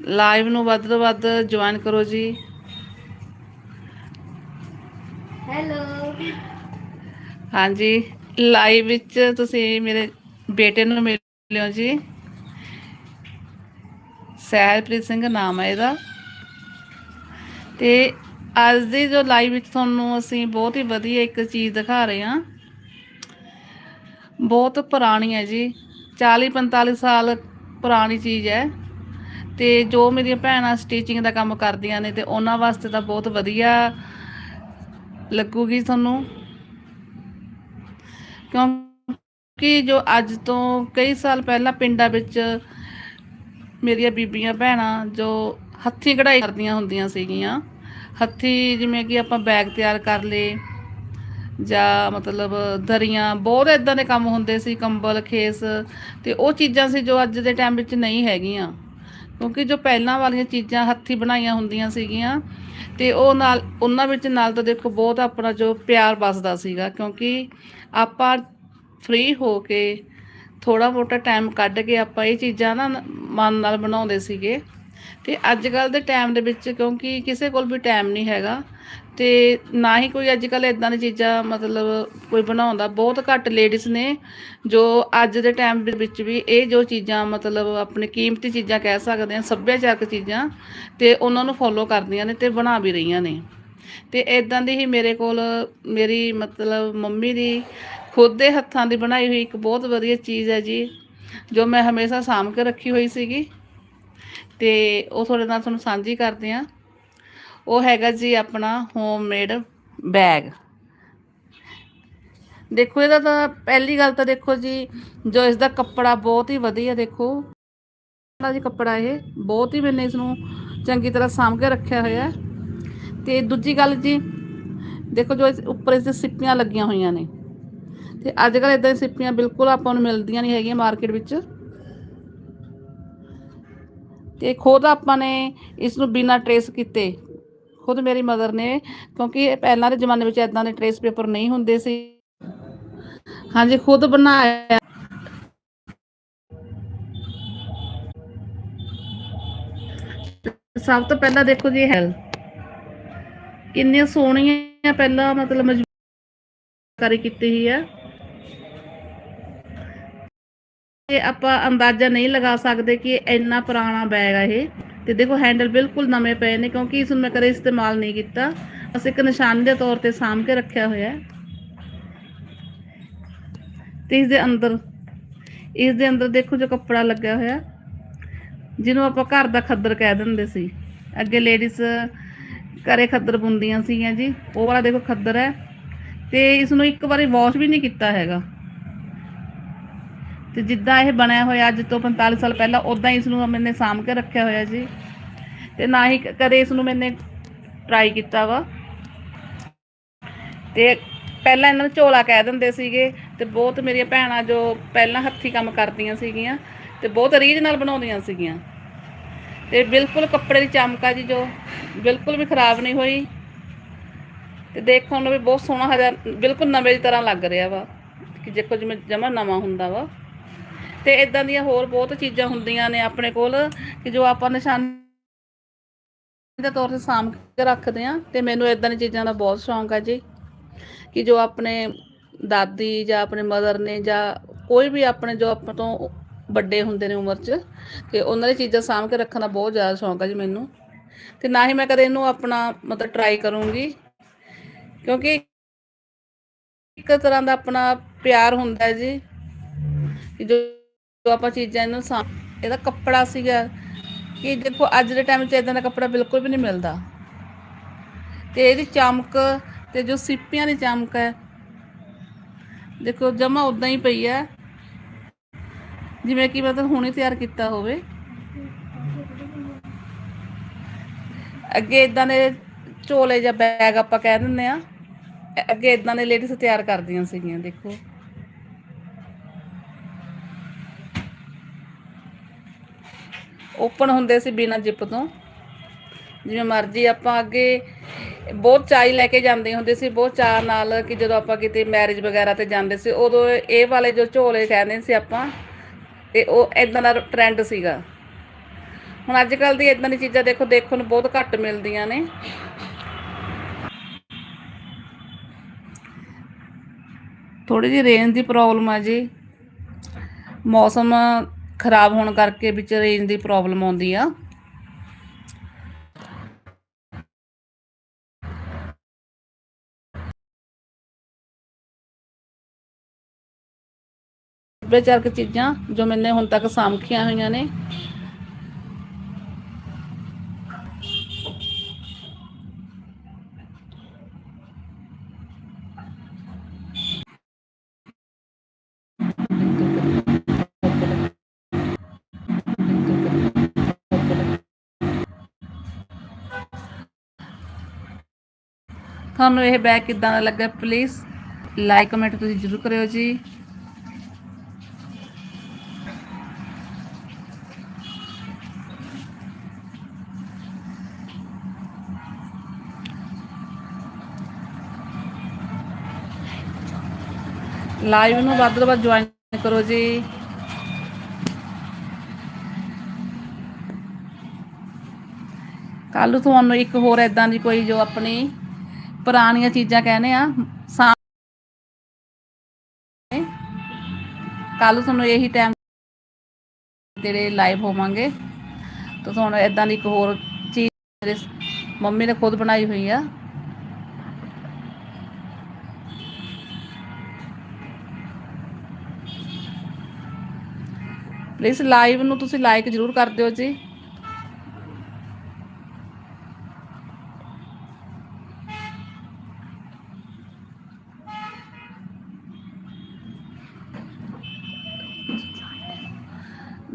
Live ਨੂੰ ਵੱਧ ਤੋਂ ਵੱਧ ਜੁਆਇਨ ਕਰੋ ਜੀ। ਹੈਲੋ। ਹਾਂਜੀ ਲਾਈਵ ਵਿੱਚ ਤੁਸੀਂ ਮੇਰੇ ਬੇਟੇ ਨੂੰ ਮਿਲਿਓ ਜੀ। ਸਹਿਜਪ੍ਰੀਤ ਸਿੰਘ ਨਾਮ ਹੈ ਇਹਦਾ। ਤੇ ਅੱਜ ਦੀ ਜੋ ਲਾਈਵ ਵਿੱਚ ਤੁਹਾਨੂੰ ਅਸੀਂ ਬਹੁਤ ਹੀ ਵਧੀਆ ਇੱਕ ਚੀਜ਼ ਦਿਖਾ ਰਹੇ ਹਾਂ। ਬਹੁਤ ਪੁਰਾਣੀ ਹੈ ਜੀ। 40 45 ਸਾਲ ਪੁਰਾਣੀ ਚੀਜ਼ ਹੈ। ਤੇ ਜੋ ਮੇਰੀਆਂ ਭੈਣਾਂ ਸਟੀਚਿੰਗ ਦਾ ਕੰਮ ਕਰਦੀਆਂ ਨੇ ਤੇ ਉਹਨਾਂ ਵਾਸਤੇ ਤਾਂ ਬਹੁਤ ਵਧੀਆ ਲੱਗੂਗੀ ਤੁਹਾਨੂੰ। ਕਿਉਂਕਿ ਜੋ ਅੱਜ ਤੋਂ ਕਈ ਸਾਲ ਪਹਿਲਾਂ ਪਿੰਡਾਂ ਵਿੱਚ ਮੇਰੀਆਂ ਬੀਬੀਆਂ ਭੈਣਾਂ ਜੋ ਹੱਥੀਂ ਕਢਾਈ ਕਰਦੀਆਂ ਹੁੰਦੀਆਂ ਸੀਗੀਆਂ, ਹੱਥੀਂ ਜਿਵੇਂ ਕਿ ਆਪਾਂ ਬੈਗ ਤਿਆਰ ਕਰ ਲਏ ਜਾਂ ਮਤਲਬ ਦਰੀਆਂ, ਬਹੁਤ ਇਦਾਂ ਦੇ ਕੰਮ ਹੁੰਦੇ ਸੀ, ਕੰਬਲ, ਖੇਸ ਤੇ ਉਹ ਚੀਜ਼ਾਂ ਸੀ ਜੋ ਅੱਜ ਦੇ ਟਾਈਮ ਵਿੱਚ ਨਹੀਂ ਹੈਗੀਆਂ। ਕਿਉਂਕਿ ਜੋ ਪਹਿਲਾਂ ਵਾਲੀਆਂ ਚੀਜ਼ਾਂ ਹੱਥੀਂ ਬਣਾਈਆਂ ਹੁੰਦੀਆਂ ਸੀਗੀਆਂ ਤੇ ਉਹ ਨਾਲ, ਉਹਨਾਂ ਵਿੱਚ ਨਾਲ ਤਾਂ ਦੇਖੋ ਬਹੁਤ ਆਪਣਾ ਜੋ ਪਿਆਰ ਵੱਸਦਾ ਸੀਗਾ, ਕਿਉਂਕਿ ਆਪਾਂ ਫ੍ਰੀ ਹੋ ਕੇ ਥੋੜਾ ਮੋਟਾ ਟਾਈਮ ਕੱਢ ਕੇ ਆਪਾਂ ਇਹ ਚੀਜ਼ਾਂ ਨਾ, ਮਨ ਨਾਲ ਬਣਾਉਂਦੇ ਸੀਗੇ। ਤੇ ਅੱਜ ਕੱਲ ਦੇ ਟਾਈਮ ਦੇ ਵਿੱਚ ਕਿਉਂਕਿ ਕਿਸੇ ਕੋਲ ਵੀ ਟਾਈਮ ਨਹੀਂ ਹੈਗਾ ਤੇ ਨਾ ਹੀ ਕੋਈ ਅੱਜ ਕੱਲ ਇਦਾਂ ਦੀ ਚੀਜ਼ਾਂ ਮਤਲਬ ਕੋਈ ਬਣਾਉਂਦਾ। ਬਹੁਤ ਘੱਟ ਲੇਡੀਜ਼ ਨੇ ਜੋ ਅੱਜ ਦੇ ਟਾਈਮ ਦੇ ਵਿੱਚ ਵੀ ਇਹ ਜੋ ਚੀਜ਼ਾਂ ਮਤਲਬ ਆਪਣੇ ਕੀਮਤੀ ਚੀਜ਼ਾਂ ਕਹਿ ਸਕਦੇ ਆ ਸੱਭਿਆਚਾਰਕ ਚੀਜ਼ਾਂ ਤੇ ਉਹਨਾਂ ਨੂੰ ਫੋਲੋ ਕਰਦੀਆਂ ਨੇ ਤੇ ਬਣਾ ਵੀ ਰਹੀਆਂ ਨੇ। ਤੇ ਇਦਾਂ ਦੀ ਹੀ ਮੇਰੇ ਕੋਲ ਮੇਰੀ ਮਤਲਬ ਮੰਮੀ ਦੀ ਖੁਦ ਦੇ ਹੱਥਾਂ ਦੀ ਬਣਾਈ ਹੋਈ ਇੱਕ ਬਹੁਤ ਵਧੀਆ ਚੀਜ਼ ਹੈ ਜੀ, ਜੋ ਮੈਂ ਹਮੇਸ਼ਾ ਸਾਂਭ ਕੇ ਰੱਖੀ ਹੋਈ ਸੀਗੀ। ਤੇ ਉਹ ਤੁਹਾਡੇ ਨਾਲ ਤੁਹਾਨੂੰ ਸਾਂਝੀ ਕਰਦੇ ਆ ਉਹ ਹੈਗਾ ਜੀ ਆਪਣਾ ਹੋਮਮੇਡ ਬੈਗ ਦੇਖੋ, ਇਹਦਾ ਤਾਂ ਪਹਿਲੀ ਗੱਲ ਤਾਂ ਦੇਖੋ ਜੀ, ਜੋ ਇਸ ਦਾ ਕੱਪੜਾ ਬਹੁਤ ਹੀ ਵਧੀਆ ਦੇਖੋ। ਦਾ ਜੀ ਕੱਪੜਾ ਇਹ ਬਹੁਤ ਹੀ ਮੈਨੇ ਇਸ ਨੂੰ ਚੰਗੀ ਤਰ੍ਹਾਂ ਸਾਂਭ ਕੇ ਰੱਖਿਆ ਹੋਇਆ ਹੈ। ਤੇ ਦੂਜੀ ਗੱਲ ਜੀ, ਦੇਖੋ ਜੋ ਇਸ ਉੱਪਰ ਇਸ ਦੇ ਸਿੱਪੀਆਂ ਲੱਗੀਆਂ ਹੋਈਆਂ ਨੇ। ਤੇ ਅੱਜ ਕੱਲ ਇਦਾਂ ਦੀ ਸਿੱਪੀਆਂ ਬਿਲਕੁਲ ਆਪਾਂ ਨੂੰ ਮਿਲਦੀਆਂ ਨਹੀਂ ਹੈਗੀਆਂ ਮਾਰਕੀਟ ਵਿੱਚ। ਤੇ ਖੁਦ ਆਪਾਂ ਨੇ ਇਸ ਨੂੰ ਬਿਨਾਂ ਟਰੇਸ ਕੀਤੇ, ਖੁਦ ਮੇਰੀ ਮਦਰ ਨੇ, ਕਿਉਂਕਿ ਪਹਿਲਾਂ ਦੇ ਜ਼ਮਾਨੇ ਵਿੱਚ ਇਦਾਂ ਦੇ ਟਰੇਸ ਪੇਪਰ ਨਹੀਂ ਹੁੰਦੇ ਸੀ। ਹਾਂਜੀ, ਖੁਦ ਬਣਾਇਆ। ਸਭ ਤੋਂ ਪਹਿਲਾਂ ਦੇਖੋ ਜੀ ਹੈਲ ਕਿੰਨੀਆਂ ਸੋਹਣੀਆਂ, ਪਹਿਲਾਂ ਮਤਲਬ ਮਜ਼ਬੂਰੀ ਕੀਤੀ ਹੀ ਹੈ ਤੇ ਆਪਾਂ ਅੰਦਾਜ਼ਾ ਨਹੀਂ ਲਗਾ ਸਕਦੇ ਕਿ ਇਹ ਇੰਨਾ ਪੁਰਾਣਾ ਬੈਗ ਆ ਇਹ। ਤੇ ਦੇਖੋ ਹੈਂਡਲ ਬਿਲਕੁਲ ਨਵੇਂ ਪਏ ਨੇ ਕਿਉਂਕਿ ਇਸ ਨੂੰ ਮੈਂ ਕਦੇ ਇਸਤੇਮਾਲ ਨਹੀਂ ਕੀਤਾ। ਅਸੀਂ ਇੱਕ ਨਿਸ਼ਾਨੀ ਦੇ ਤੌਰ ਤੇ ਸਾਂਭ ਕੇ ਰੱਖਿਆ ਹੋਇਆ ਹੈ। ਤੇ ਇਸ ਦੇ ਅੰਦਰ, ਇਸ ਦੇ ਅੰਦਰ ਦੇਖੋ ਜੋ ਕੱਪੜਾ ਲੱਗਿਆ ਹੋਇਆ। ਜਿਹਨੂੰ ਆਪਾਂ ਘਰ ਦਾ ਖੱਦਰ ਕਹਿ ਦਿੰਦੇ ਸੀ। ਅੱਗੇ ਲੇਡੀਜ਼ ਘਰੇ ਖੱਦਰ ਬੁੰਦੀਆਂ ਸੀਗੀਆਂ ਜੀ। ਉਹ ਵਾਲਾ ਦੇਖੋ ਖੱਦਰ ਹੈ। ਤੇ ਇਸ ਨੂੰ ਇੱਕ ਵਾਰੀ ਵਾਸ਼ ਵੀ ਨਹੀਂ ਕੀਤਾ ਹੈਗਾ। ਤੇ ਜਿੱਦਾਂ ਇਹ ਬਣਿਆ ਹੋਇਆ ਅੱਜ ਤੋਂ 45 ਸਾਲ ਪਹਿਲਾਂ ਉਦਾਂ ਹੀ ਇਸ ਨੂੰ ਮੈਨੇ ਸਾਂਭ ਕੇ ਰੱਖਿਆ ਹੋਇਆ ਜੀ। ਤੇ ਨਾ ਹੀ ਕਦੇ ਇਸ ਨੂੰ ਮੈਨੇ ਟਰਾਈ ਕੀਤਾ ਵਾ। ਤੇ ਪਹਿਲਾਂ ਇਹਨਾਂ ਨੂੰ ਝੋਲਾ ਕਹਿ ਦਿੰਦੇ ਸੀਗੇ ਤੇ ਬਹੁਤ ਮੇਰੀਆਂ ਭੈਣਾਂ ਜੋ ਪਹਿਲਾਂ ਹੱਥੀ ਕੰਮ ਕਰਦੀਆਂ ਸੀਗੀਆਂ ਤੇ ਬਹੁਤ ਰੀਝ ਨਾਲ ਬਣਾਉਂਦੀਆਂ ਸੀਗੀਆਂ। ਤੇ ਬਿਲਕੁਲ ਕੱਪੜੇ ਦੀ ਚਮਕ ਆ ਜੀ ਜੋ, ਬਿਲਕੁਲ ਵੀ ਖਰਾਬ ਨਹੀਂ ਹੋਈ। ਤੇ ਦੇਖਣ ਨੂੰ ਵੀ ਬਹੁਤ ਸੋਹਣਾ ਹਜ਼ਾਰ ਬਿਲਕੁਲ ਨਵੇਂ ਦੀ ਤਰ੍ਹਾਂ ਲੱਗ ਰਿਹਾ ਵਾ ਕਿ ਜੇ ਦੇਖੋ ਜਿਵੇਂ ਜਮਾ ਨਵਾਂ ਹੁੰਦਾ ਵਾ। ਤੇ ਇਦਾਂ ਦੀਆਂ ਹੋਰ ਬਹੁਤ ਚੀਜ਼ਾਂ ਹੁੰਦੀਆਂ ਨੇ ਆਪਣੇ ਕੋਲ ਕਿ ਜੋ ਆਪਾਂ ਨਿਸ਼ਾਨੀ ਦੇ ਤੌਰ ਤੇ ਸਾਂਭ ਕੇ ਰੱਖਦੇ ਆ ਤੇ ਮੈਨੂੰ ਇਦਾਂ ਦੀਆਂ ਚੀਜ਼ਾਂ ਦਾ ਬਹੁਤ ਸ਼ੌਂਕ ਹੈ ਜੀ। ਕਿ ਜੋ ਆਪਣੇ ਦਾਦੀ ਜਾਂ ਆਪਣੇ ਮਦਰ ਨੇ ਜਾਂ ਕੋਈ ਵੀ ਆਪਣੇ ਜੋ ਆਪਾਂ ਤੋਂ ਵੱਡੇ ਹੁੰਦੇ ਨੇ ਉਮਰ 'ਚ, ਤੇ ਉਹਨਾਂ ਦੀ ਚੀਜ਼ਾਂ ਸਾਂਭ ਕੇ ਰੱਖਣ ਦਾ ਬਹੁਤ ਜ਼ਿਆਦਾ ਸ਼ੌਂਕ ਹੈ ਜੀ ਮੈਨੂੰ। ਤੇ ਨਾ ਹੀ ਮੈਂ ਕਦੇ ਇਹਨੂੰ ਆਪਣਾ ਮਤਲਬ ਟਰਾਈ ਕਰੂੰਗੀ, ਕਿਉਂਕਿ ਇੱਕ ਤਰ੍ਹਾਂ ਦਾ ਆਪਣਾ ਪਿਆਰ ਹੁੰਦਾ ਜੀ। ਕਿ ਜੋ ਜੋ ਆਪਾਂ ਚੀਜ਼ਾਂ ਇਹਨੂੰ ਇਹਦਾ ਕੱਪੜਾ ਸੀਗਾ ਕਿ ਦੇਖੋ ਅੱਜ ਦੇ ਟਾਈਮ 'ਚ ਇਦਾਂ ਦਾ ਕੱਪੜਾ ਬਿਲਕੁਲ ਵੀ ਨਹੀਂ ਮਿਲਦਾ। ਤੇ ਇਹਦੀ ਚਮਕ ਤੇ ਜੋ ਸਿੱਪੀਆਂ ਦੀ ਚਮਕ ਹੈ, ਦੇਖੋ ਜਮਾ ਉਦਾਂ ਹੀ ਪਈ ਹੈ। ਜਿਵੇਂ ਕਿ ਮਤਲਬ ਹੁਣੇ ਤਿਆਰ ਕੀਤਾ ਹੋਵੇ। ਅੱਗੇ ਇਦਾਂ ਦੇ ਝੋਲੇ ਜਾਂ ਬੈਗ ਆਪਾਂ ਕਹਿ ਦਿੰਦੇ ਆ ਅੱਗੇ ਇਦਾਂ ਦੇ ਲੇਡੀਜ਼ ਤਿਆਰ ਕਰਦੀਆਂ ਸੀਗੀਆਂ, ਦੇਖੋ। ਓਪਨ ਹੁੰਦੇ ਸੀ ਬਿਨਾਂ ਜਿੱਪ ਤੋਂ। ਜਿਵੇਂ ਮਰਜ਼ੀ ਆਪਾਂ ਅੱਗੇ ਬਹੁਤ ਚਾਈ ਲੈ ਕੇ ਜਾਂਦੇ ਹੁੰਦੇ ਸੀ, ਬਹੁਤ ਚਾਅ ਨਾਲ ਕਿ ਜਦੋਂ ਆਪਾਂ ਕਿਤੇ ਮੈਰਿਜ ਵਗੈਰਾ ਤੇ ਜਾਂਦੇ ਸੀ, ਉਦੋਂ ਇਹ ਵਾਲੇ ਜੋ ਝੋਲੇ ਕਹਿੰਦੇ ਸੀ ਆਪਾਂ, ਤੇ ਉਹ ਇਦਾਂ ਦਾ ਟ੍ਰੈਂਡ ਸੀਗਾ। ਹੁਣ ਅੱਜ ਕੱਲ ਦੀ ਇਦਾਂ ਦੀ ਚੀਜ਼ਾਂ ਦੇਖੋ, ਦੇਖਣ ਨੂੰ ਬਹੁਤ ਘੱਟ ਮਿਲਦੀਆਂ ਨੇ। ਥੋੜੀ ਜਿਹੀ ਰੇਂਜ ਦੀ ਪ੍ਰੋਬਲਮ ਆ ਜੀ। ਮੌਸਮ ਖਰਾਬ ਹੋਣ ਕਰਕੇ ਵਿੱਚ ਰੇਂਜ ਦੀ ਪ੍ਰੋਬਲਮ ਆਉਂਦੀ ਆ। ਸੱਭਿਆਚਾਰਕ ਚੀਜ਼ਾਂ ਜੋ ਮੈਨੇ ਹੁਣ ਤੱਕ ਸਾਂਭੀਆਂ ਹੋਈਆਂ ਨੇ ਤੁਹਾਨੂੰ ਇਹ ਬੈਗ ਕਿਦਾਂ ਦਾ ਲੱਗਾ ਪਲੀਜ਼ ਲਾਈਕ ਕਮੈਂਟ ਤੁਸੀਂ ਜ਼ਰੂਰ ਕਰਿਓ ਜੀ। ਲਾਈਵ ਨੂੰ ਵੱਧ ਤੋਂ ਵੱਧ ਜੁਆਇਨ ਕਰੋ ਜੀ। ਕੱਲ ਤੁਹਾਨੂੰ ਇੱਕ ਹੋਰ ਇਦਾਂ ਦੀ ਕੋਈ ਜੋ ਆਪਣੀ ਪੁਰਾਣੀਆਂ ਚੀਜ਼ਾਂ ਕਹਿੰਦੇ ਆ ਸਾ ਕੱਲ ਨੂੰ ਤੁਹਾਨੂੰ ਇਹੀ ਟਾਈਮ ਤੇਰੇ ਲਾਈਵ ਹੋਵਾਂਗੇ। ਤਾਂ ਤੁਹਾਨੂੰ ਇਦਾਂ ਦੀ ਇੱਕ ਹੋਰ ਚੀਜ਼ ਮੇਰੇ ਮੰਮੀ ਨੇ ਖੁਦ ਬਣਾਈ ਹੋਈ ਆ। ਪਲੀਜ਼ ਲਾਈਵ ਨੂੰ ਤੁਸੀਂ ਲਾਈਕ ਜ਼ਰੂਰ ਕਰ ਦਿਓ ਜੀ।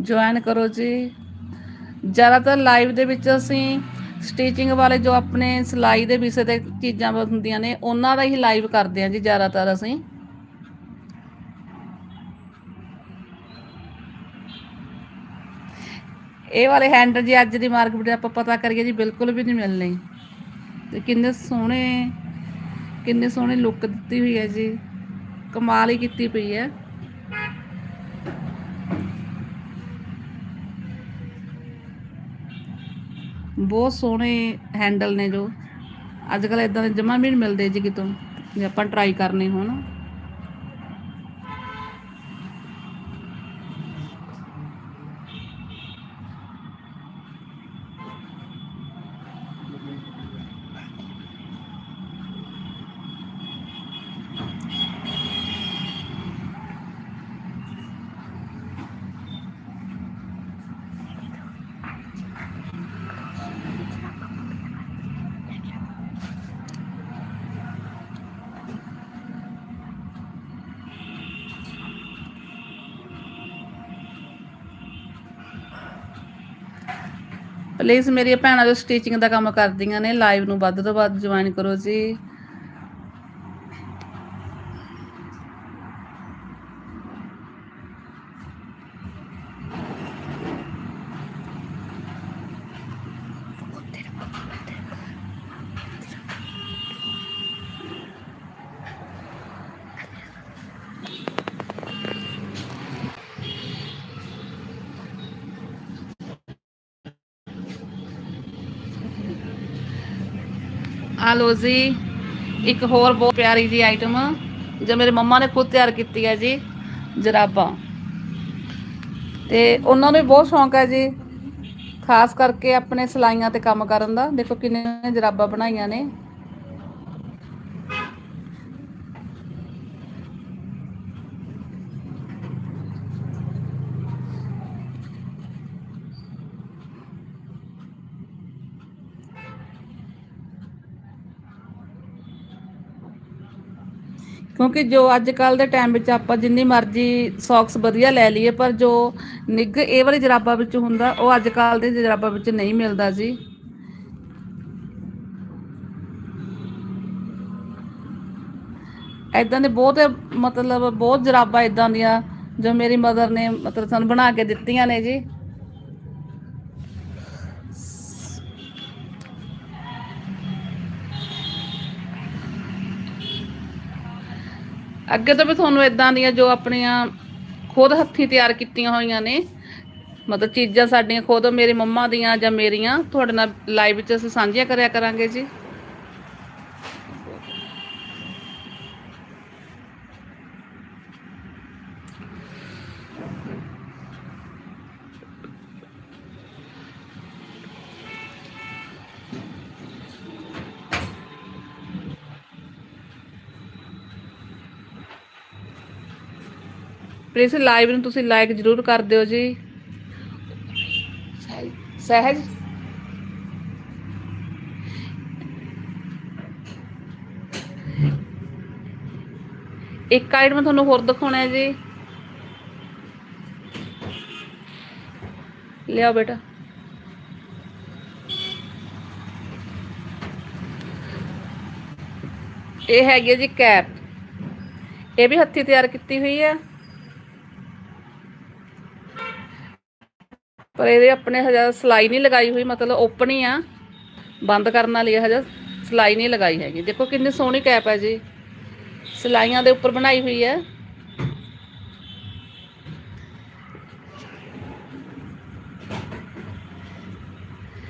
ਜੁਆਇਨ ਕਰੋ ਜੀ। ਜ਼ਿਆਦਾਤਰ ਲਾਈਵ ਦੇ ਵਿੱਚ ਅਸੀਂ ਸਟਿਚਿੰਗ ਵਾਲੇ ਜੋ ਆਪਣੇ ਸਿਲਾਈ ਦੇ ਵਿਸ਼ੇ ਤੇ ਚੀਜ਼ਾਂ ਹੁੰਦੀਆਂ ਨੇ, ਉਹਨਾਂ ਦਾ ਹੀ ਲਾਈਵ ਕਰਦੇ ਹਾਂ ਜੀ ਜ਼ਿਆਦਾਤਰ ਅਸੀਂ। ਇਹ ਵਾਲੇ ਹੈਂਡਲ ਜੀ ਅੱਜ ਦੀ ਮਾਰਕੀਟ ਦੇ ਆਪਾਂ ਪਤਾ ਕਰੀਏ ਜੀ, ਬਿਲਕੁਲ ਵੀ ਨਹੀਂ ਮਿਲਣੇ। ਤੇ ਕਿੰਨੇ ਸੋਹਣੇ ਕਿੰਨੇ ਸੋਹਣੇ ਲੁੱਕ ਦਿੱਤੀ ਹੋਈ ਹੈ ਜੀ। ਕਮਾਲ ਹੀ ਕੀਤੀ ਪਈ ਹੈ। ਬਹੁਤ ਸੋਹਣੇ ਹੈਂਡਲ ਨੇ ਜੋ। ਅੱਜ ਕੱਲ ਇਦਾਂ ਦੇ ਜਮਾ ਵੀ ਨਹੀਂ ਮਿਲਦੇ ਜੀ ਕਿਤੋਂ। ਜੇ ਆਪਾਂ ਟਰਾਈ ਕਰਨੇ ਹੋਣ। ਪਲੀਜ਼ ਮੇਰੀਆਂ ਭੈਣਾਂ ਜੋ ਸਟਿਚਿੰਗ ਦਾ ਕੰਮ ਕਰਦੀਆਂ ਨੇ ਲਾਈਵ ਨੂੰ ਵੱਧ ਤੋਂ ਵੱਧ ਜੁਆਇਨ ਕਰੋ ਜੀ। ਆ ਲੋ ਜੀ, ਇੱਕ ਹੋਰ ਬਹੁਤ ਪਿਆਰੀ ਜੀ ਆਈਟਮ ਜੋ ਮੇਰੇ ਮੰਮਾ ਨੇ ਖੁਦ ਤਿਆਰ ਕੀਤੀ ਹੈ ਜੀ, ਜਰਾਬਾਂ। ਤੇ ਉਹਨਾਂ ਨੂੰ ਵੀ ਬਹੁਤ ਸ਼ੌਂਕ ਹੈ ਜੀ, ਖਾਸ ਕਰਕੇ ਆਪਣੇ ਸਿਲਾਈਆਂ ਤੇ ਕੰਮ ਕਰਨ ਦਾ। ਦੇਖੋ ਕਿੰਨੇ ਜਰਾਬਾਂ ਬਣਾਈਆਂ ਨੇ। ਕਿਉਂਕਿ ਜੋ ਅੱਜ ਕੱਲ ਦੇ ਟਾਈਮ ਵਿੱਚ ਆਪਾਂ ਜਿੰਨੀ ਮਰਜ਼ੀ ਸੌਕਸ ਵਧੀਆ ਲੈ ਲਈਏ, ਪਰ ਜੋ ਨਿੱਘ ਇਹ ਵਾਲੀ ਜਰਾਬਾਂ ਵਿੱਚ ਹੁੰਦਾ, ਉਹ ਅੱਜ ਕੱਲ ਦੇ ਜਰਾਬਾਂ ਵਿੱਚ ਨਹੀਂ ਮਿਲਦਾ ਜੀ। ਐਦਾਂ ਦੇ ਬਹੁਤ, ਮਤਲਬ ਬਹੁਤ ਜਰਾਬਾਂ ਐਦਾਂ ਦੀਆਂ ਜੋ ਮੇਰੀ ਮਦਰ ਨੇ ਮਤਲਬ ਸਾਨੂੰ ਬਣਾ ਕੇ ਦਿੱਤੀਆਂ ਨੇ ਜੀ। ਅੱਗੇ ਤੋਂ ਵੀ ਤੁਹਾਨੂੰ ਇਦਾਂ ਦੀਆਂ ਜੋ ਆਪਣੀਆਂ ਖੁਦ ਹੱਥੀਂ ਤਿਆਰ ਕੀਤੀਆਂ ਹੋਈਆਂ ਨੇ, ਮਤਲਬ ਚੀਜ਼ਾਂ ਸਾਡੀਆਂ ਖੁਦ, ਮੇਰੇ ਮੰਮਾ ਦੀਆਂ ਜਾਂ ਮੇਰੀਆਂ, ਤੁਹਾਡੇ ਨਾਲ ਲਾਈਵ ਵਿੱਚ ਅਸੀਂ ਸਾਂਝੀਆਂ ਕਰਿਆ ਕਰਾਂਗੇ ਜੀ। ਪਲੀਜ਼ ਲਾਈਵ ਨੂੰ ਤੁਸੀਂ ਲਾਈਕ ਜ਼ਰੂਰ ਕਰ ਦਿਓ ਜੀ। ਸਹਿਜ- ਇੱਕ ਆਈਟਮ ਤੁਹਾਨੂੰ ਹੋਰ ਦਿਖਾਉਣਾ ਹੈ ਜੀ। ਲਿਆਓ ਬੇਟਾ। ਇਹ ਹੈਗੀ ਜੀ ਕੈਪ। ਇਹ ਵੀ ਹੱਥੀਂ ਤਿਆਰ ਕੀਤੀ ਹੋਈ ਹੈ। ਪਰ ਇਹਦੇ ਆਪਣੇ ਹਜਾ ਸਲਾਈ ਨਹੀਂ ਲਗਾਈ ਹੋਈ, ਮਤਲਬ ਓਪਨ ਹੀ ਆ। ਬੰਦ ਕਰਨ ਵਾਲੀ ਹਜਾ, ਸਲਾਈ ਨਹੀਂ ਲਗਾਈ ਹੈਗੀ। ਦੇਖੋ ਕਿੰਨੀ ਸੋਹਣੀ ਕੈਪ ਹੈ ਜੀ। ਸਲਾਈਆਂ ਦੇ ਉੱਪਰ ਬਣਾਈ ਹੋਈ ਹੈ।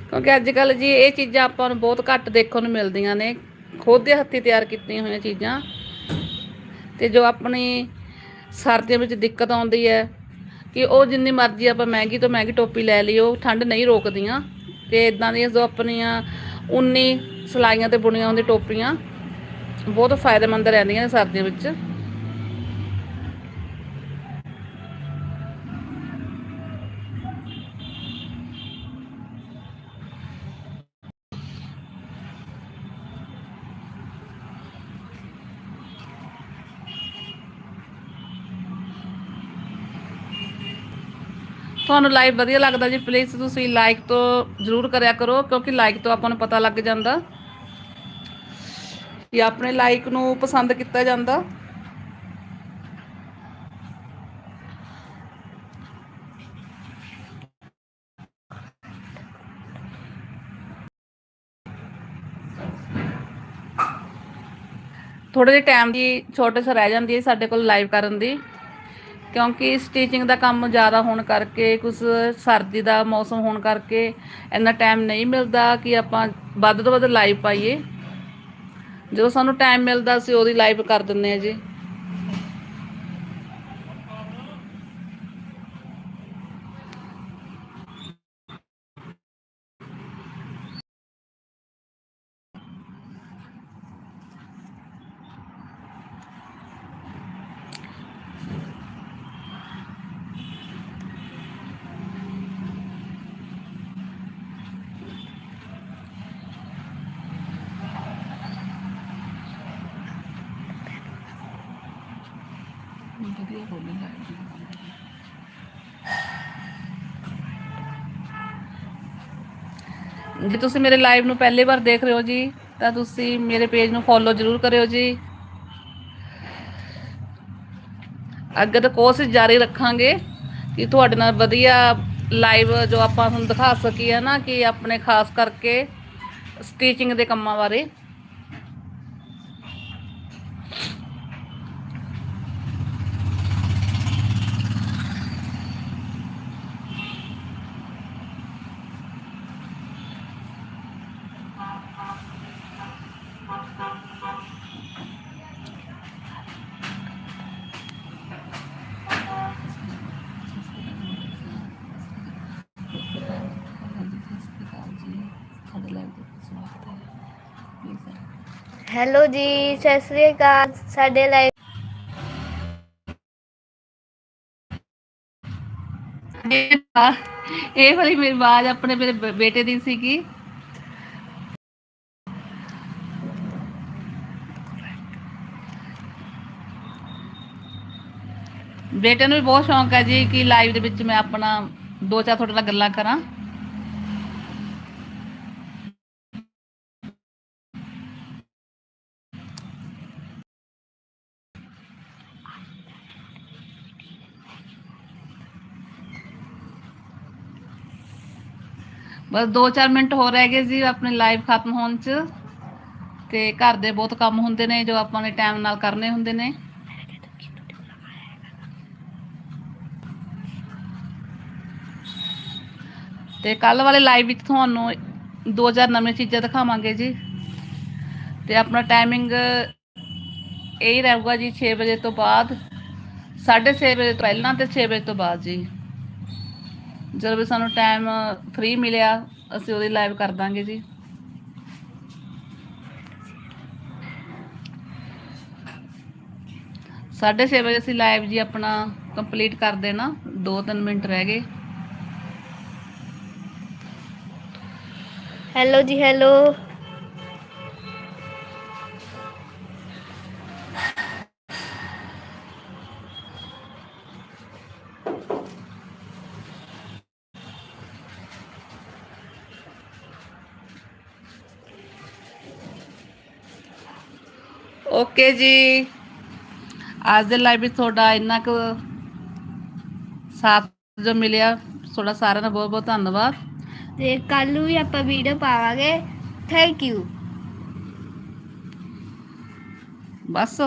ਕਿਉਂਕਿ ਅੱਜ ਕੱਲ ਜੀ ਇਹ ਚੀਜ਼ਾਂ ਆਪਾਂ ਨੂੰ ਬਹੁਤ ਘੱਟ ਦੇਖਣ ਨੂੰ ਮਿਲਦੀਆਂ ਨੇ। ਖੁਦ ਦੇ ਹੱਥੀਂ ਤਿਆਰ ਕੀਤੀਆਂ ਹੋਈਆਂ ਚੀਜ਼ਾਂ। ਤੇ ਜੋ ਆਪਣੀ ਸਰਦੀਆਂ ਵਿੱਚ ਦਿੱਕਤ ਆਉਂਦੀ ਹੈ ਕਿ ਉਹ ਜਿੰਨੀ ਮਰਜ਼ੀ ਆਪਾਂ ਮਹਿੰਗੀ ਤੋਂ ਮਹਿੰਗੀ ਟੋਪੀ ਲੈ ਲਈ ਉਹ ਠੰਡ ਨਹੀਂ ਰੋਕਦੀਆਂ। ਤੇ ਇਦਾਂ ਦੀਆਂ ਜੋ ਆਪਣੀਆਂ ਉਨੀ ਸਲਾਈਆਂ ਤੇ ਬੁਣੀਆਂ ਹੁੰਦੀਆਂ ਟੋਪੀਆਂ, ਬਹੁਤ ਫਾਇਦੇਮੰਦ ਰਹਿੰਦੀਆਂ ਨੇ ਸਰਦੀਆਂ ਵਿੱਚ। ਤੁਹਾਨੂੰ ਲਾਈਵ ਵਧੀਆ ਲੱਗਦਾ ਜੀ ਪਲੀਜ਼ ਤੁਸੀਂ ਲਾਈਕ ਤੋਂ ਜ਼ਰੂਰ ਕਰਿਆ ਕਰੋ, ਕਿਉਂਕਿ ਲਾਈਕ ਤੋਂ ਆਪਾਂ ਨੂੰ ਪਤਾ ਲੱਗ ਜਾਂਦਾ ਕਿ ਆਪਣੇ ਲਾਈਕ ਨੂੰ ਪਸੰਦ ਕੀਤਾ ਜਾਂਦਾ। ਥੋੜੇ ਜਿਹੇ ਟਾਈਮ ਦੀ ਛੋਟੇ ਸਾ ਰਹਿ ਜਾਂਦੀ ਹੈ ਸਾਡੇ ਕੋਲ ਲਾਈਵ ਕਰਨ ਦੀ। ਕਿਉਂਕਿ ਸਟੀਚਿੰਗ ਦਾ ਕੰਮ ਜ਼ਿਆਦਾ ਹੋਣ ਕਰਕੇ ਕੁਝ ਸਰਦੀ ਦਾ ਮੌਸਮ ਹੋਣ ਕਰਕੇ ਇੰਨਾ ਟਾਈਮ ਨਹੀਂ ਮਿਲਦਾ ਕਿ ਆਪਾਂ ਵੱਧ ਤੋਂ ਵੱਧ ਲਾਈਵ ਪਾਈਏ। ਜਦੋਂ ਸਾਨੂੰ ਟਾਈਮ ਮਿਲਦਾ ਅਸੀਂ ਉਹਦੀ ਲਾਈਵ ਕਰ ਦਿੰਦੇ ਆ ਜੀ। ਵਧੀਆ ਬੋਲੇਗਾ ਜੇ ਤੁਸੀਂ ਮੇਰੇ ਲਾਈਵ ਨੂੰ ਪਹਿਲੀ ਵਾਰ ਦੇਖ ਰਹੇ ਹੋ ਜੀ, ਤਾਂ ਤੁਸੀਂ ਮੇਰੇ ਪੇਜ ਨੂੰ ਫੋਲੋ ਜ਼ਰੂਰ ਕਰਿਓ ਜੀ। ਅੱਗੇ ਤੋਂ ਕੋਸ਼ਿਸ਼ ਜਾਰੀ ਰੱਖਾਂਗੇ ਕਿ ਤੁਹਾਡੇ ਨਾਲ ਵਧੀਆ ਲਾਈਵ ਜੋ ਆਪਾਂ ਤੁਹਾਨੂੰ ਦਿਖਾ ਸਕੀਏ ਨਾ, ਕਿ ਆਪਣੇ ਖਾਸ ਕਰਕੇ ਸਟੀਚਿੰਗ ਦੇ ਕੰਮਾਂ ਬਾਰੇ। ਹੈਲੋ ਜੀ, ਸਤਿ ਸ੍ਰੀ ਅਕਾਲ ਸਾਡੇ ਲਈ ਇਹ ਵਾਲੀ ਮੇਰੀ ਆਵਾਜ਼ ਆਪਣੇ ਮੇਰੇ ਬੇਟੇ ਦੀ ਸੀਗੀ। ਬੇਟੇ ਨੂੰ ਵੀ ਬਹੁਤ ਸ਼ੌਂਕ ਹੈ ਜੀ ਕਿ ਲਾਈਵ ਦੇ ਵਿੱਚ ਮੈਂ ਆਪਣਾ ਦੋ ਚਾਰ ਤੁਹਾਡੇ ਨਾਲ ਗੱਲਾਂ ਕਰਾਂ। ਬਸ 2-4 ਮਿੰਟ ਹੋਰ ਰਹਿ ਗਏ ਜੀ ਆਪਣੇ ਲਾਈਵ ਖਤਮ ਹੋਣ ਚ। ਤੇ ਘਰ ਦੇ ਬਹੁਤ ਕੰਮ ਹੁੰਦੇ ਨੇ ਜੋ ਆਪਾਂ ਨੇ ਟਾਈਮ ਨਾਲ ਕਰਨੇ ਹੁੰਦੇ ਨੇ। ਤੇ ਕੱਲ ਵਾਲੇ ਲਾਈਵ ਵਿੱਚ ਤੁਹਾਨੂੰ 2000 ਨਵੀਆਂ ਚੀਜ਼ਾਂ ਦਿਖਾਵਾਂਗੇ ਜੀ। ਤੇ ਆਪਣਾ ਟਾਈਮਿੰਗ ਇਹ ਰਹੂਗਾ ਜੀ 6 ਵਜੇ ਤੋਂ ਬਾਅਦ 6:30 ਵਜੇ ਤੋਂ ਪਹਿਲਾਂ ਤੇ 6 ਵਜੇ ਤੋਂ ਬਾਅਦ ਜੀ। ਜਦੋਂ ਵੀ ਸਾਨੂੰ ਟਾਈਮ ਫ੍ਰੀ ਮਿਲਿਆ, ਅਸੀਂ ਉਹਦੀ ਲਾਈਵ ਕਰ ਦਾਂਗੇ ਜੀ। ਸਾਢੇ ਛੇ ਵਜੇ ਅਸੀਂ ਲਾਈਵ ਜੀ ਆਪਣਾ ਕੰਪਲੀਟ ਕਰ ਦੇਣਾ 2-3 ਮਿੰਟ ਰਹਿ ਗਏ। ਹੈਲੋ ਜੀ ਹੈਲੋ ਓਕੇ ਜੀ। ਅੱਜ ਦੇ ਲਾਈਵ ਵਿੱਚ ਤੁਹਾਡਾ ਇੰਨਾ ਕੁ ਸਾਥ ਜੋ ਮਿਲਿਆ ਤੁਹਾਡਾ ਸਾਰਿਆਂ ਦਾ ਬਹੁਤ ਬਹੁਤ ਧੰਨਵਾਦ। ਤੇ ਕੱਲ ਨੂੰ ਵੀ ਆਪਾਂ ਵੀਡੀਓ ਪਾਵਾਂਗੇ। Thank you bus